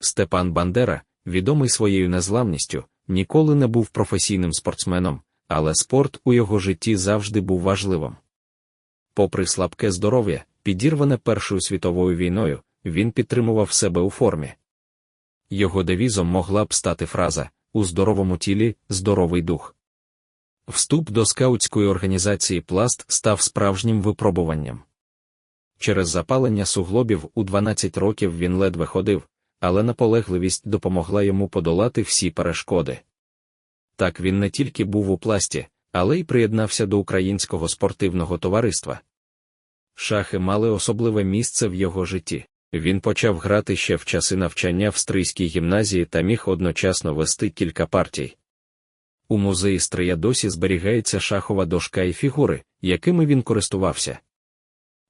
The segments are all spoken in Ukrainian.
Степан Бандера, відомий своєю незламністю, ніколи не був професійним спортсменом, але спорт у його житті завжди був важливим. Попри слабке здоров'я, підірване Першою світовою війною, він підтримував себе у формі. Його девізом могла б стати фраза у здоровому тілі здоровий дух. Вступ до скаутської організації Пласт став справжнім випробуванням. Через запалення суглобів у 12 років він ледве ходив, але наполегливість допомогла йому подолати всі перешкоди. Так він не тільки був у пласті, але й приєднався до українського спортивного товариства. Шахи мали особливе місце в його житті. Він почав грати ще в часи навчання в стрийській гімназії та міг одночасно вести кілька партій. У музеї Стрия досі зберігається шахова дошка і фігури, якими він користувався.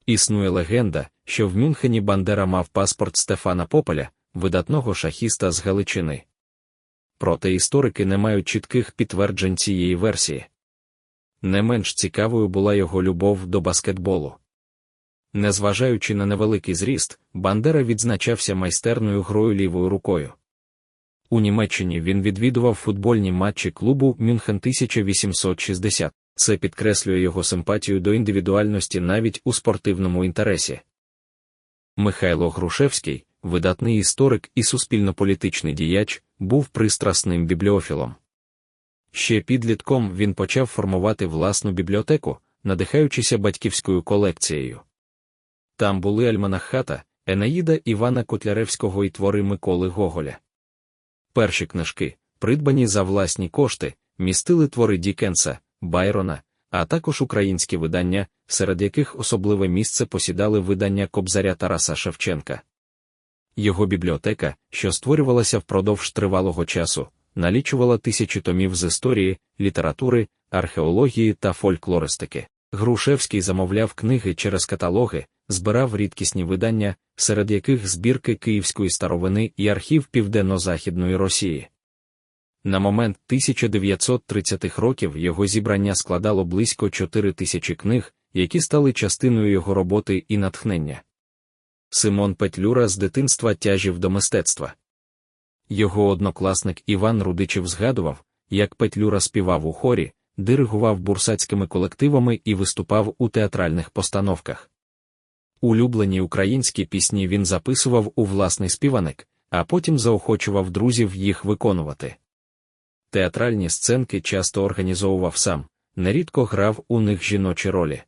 Існує легенда, що в Мюнхені Бандера мав паспорт Стефана Пополя, видатного шахіста з Галичини. Проте історики не мають чітких підтверджень цієї версії. Не менш цікавою була його любов до баскетболу. Незважаючи на невеликий зріст, Бандера відзначався майстерною грою лівою рукою. У Німеччині він відвідував футбольні матчі клубу Мюнхен 1860. Це підкреслює його симпатію до індивідуальності навіть у спортивному інтересі. Михайло Грушевський, видатний історик і суспільно-політичний діяч, був пристрасним бібліофілом. Ще підлітком він почав формувати власну бібліотеку, надихаючися батьківською колекцією. Там були Альманахата, Енаїда Івана Котляревського і твори Миколи Гоголя. Перші книжки, придбані за власні кошти, містили твори Дікенса, Байрона, а також українські видання, серед яких особливе місце посідали видання Кобзаря Тараса Шевченка. Його бібліотека, що створювалася впродовж тривалого часу, налічувала тисячі томів з історії, літератури, археології та фольклористики. Грушевський замовляв книги через каталоги, збирав рідкісні видання, серед яких збірки київської старовини і архів Південно-Західної Росії. На момент 1930-х років його зібрання складало близько 4 тисячі книг, які стали частиною його роботи і натхнення. Симон Петлюра з дитинства тяжів до мистецтва. Його однокласник Іван Рудичев згадував, як Петлюра співав у хорі, диригував бурсацькими колективами і виступав у театральних постановках. Улюблені українські пісні він записував у власний співаник, а потім заохочував друзів їх виконувати. Театральні сценки часто організовував сам, нерідко грав у них жіночі ролі.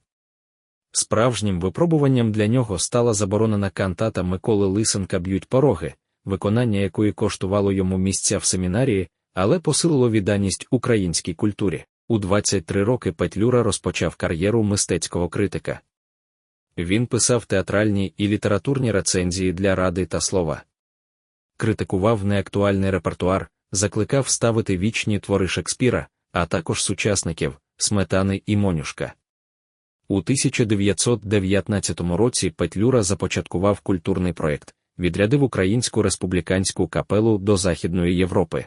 Справжнім випробуванням для нього стала заборонена кантата Миколи Лисенка б'ють пороги, виконання якої коштувало йому місця в семінарії, але посилило відданість українській культурі. У 23 роки Петлюра розпочав кар'єру мистецького критика. Він писав театральні і літературні рецензії для ради та слова. Критикував неактуальний репертуар, закликав ставити вічні твори Шекспіра, а також сучасників, сметани і Монюшка. У 1919 році Петлюра започаткував культурний проєкт, відрядив Українську республіканську капелу до Західної Європи.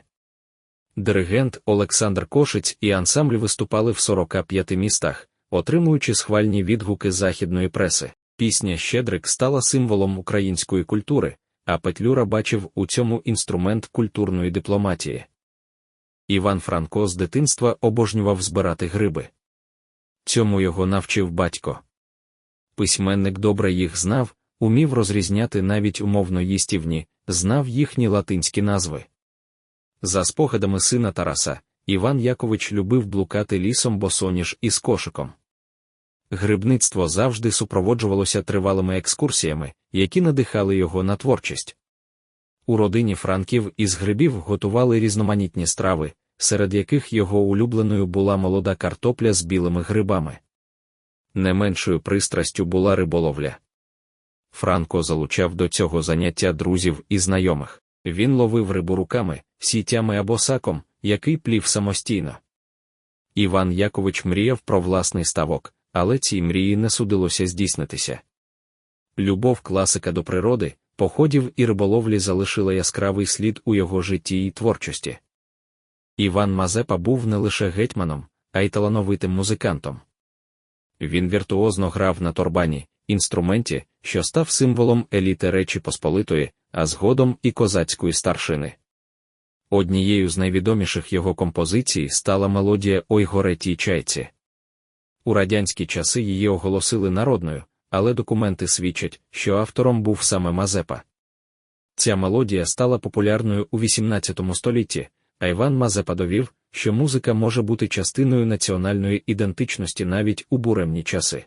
Диригент Олександр Кошиць і ансамбль виступали в 45 містах, отримуючи схвальні відгуки західної преси. Пісня Щедрик стала символом української культури, а Петлюра бачив у цьому інструмент культурної дипломатії. Іван Франко з дитинства обожнював збирати гриби. Цьому його навчив батько. Письменник добре їх знав, умів розрізняти навіть умовно їстівні, знав їхні латинські назви. За спогадами сина Тараса, Іван Якович любив блукати лісом босоніж із кошиком. Грибництво завжди супроводжувалося тривалими екскурсіями, які надихали його на творчість. У родині Франків із грибів готували різноманітні страви, серед яких його улюбленою була молода картопля з білими грибами. Не меншою пристрастю була риболовля. Франко залучав до цього заняття друзів і знайомих. Він ловив рибу руками, сітями або саком, який плів самостійно. Іван Якович мріяв про власний ставок, але цій мрії не судилося здійснитися. Любов класика до природи, походів і риболовлі залишила яскравий слід у його житті і творчості. Іван Мазепа був не лише гетьманом, а й талановитим музикантом. Він віртуозно грав на торбані, інструменті, що став символом еліти Речі Посполитої, а згодом і козацької старшини. Однією з найвідоміших його композицій стала мелодія Ой горе тій чайці. У радянські часи її оголосили народною, але документи свідчать, що автором був саме Мазепа. Ця мелодія стала популярною у XVIII столітті, а Іван Мазепа довів, що музика може бути частиною національної ідентичності навіть у буремні часи.